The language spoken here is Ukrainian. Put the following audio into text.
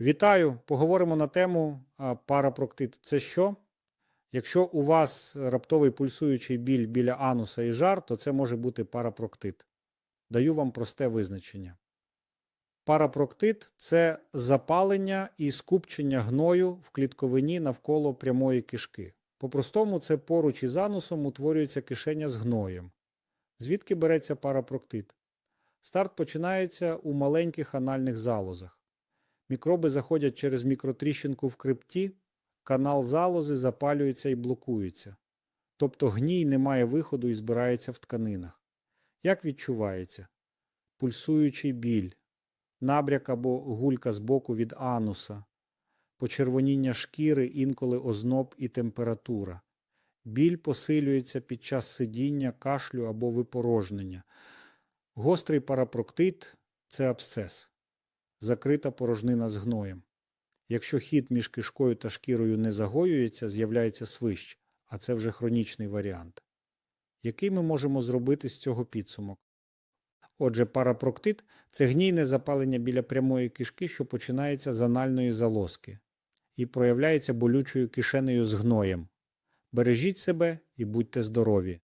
Вітаю! Поговоримо на тему парапроктит. Це що? Якщо у вас раптовий пульсуючий біль біля ануса і жар, то це може бути парапроктит. Даю вам просте визначення. Парапроктит це запалення і скупчення гною в клітковині навколо прямої кишки. По-простому, це поруч із анусом утворюється кишеня з гноєм. Звідки береться парапроктит? Старт починається у маленьких анальних залозах. Мікроби заходять через мікротріщинку в крипті, канал залози запалюється і блокується. Тобто гній не має виходу і збирається в тканинах. Як відчувається? Пульсуючий біль, набряк або гулька з боку від ануса, почервоніння шкіри, інколи озноб і температура. Біль посилюється під час сидіння, кашлю або випорожнення. Гострий парапроктит це абсцес, закрита порожнина з гноєм. Якщо хід між кишкою та шкірою не загоюється, з'являється свищ, а це вже хронічний варіант. Який ми можемо зробити з цього підсумок? Отже, парапроктит це гнійне запалення біля прямої кишки, що починається з анальної залозки і проявляється болючою кишенею з гноєм. Бережіть себе і будьте здорові!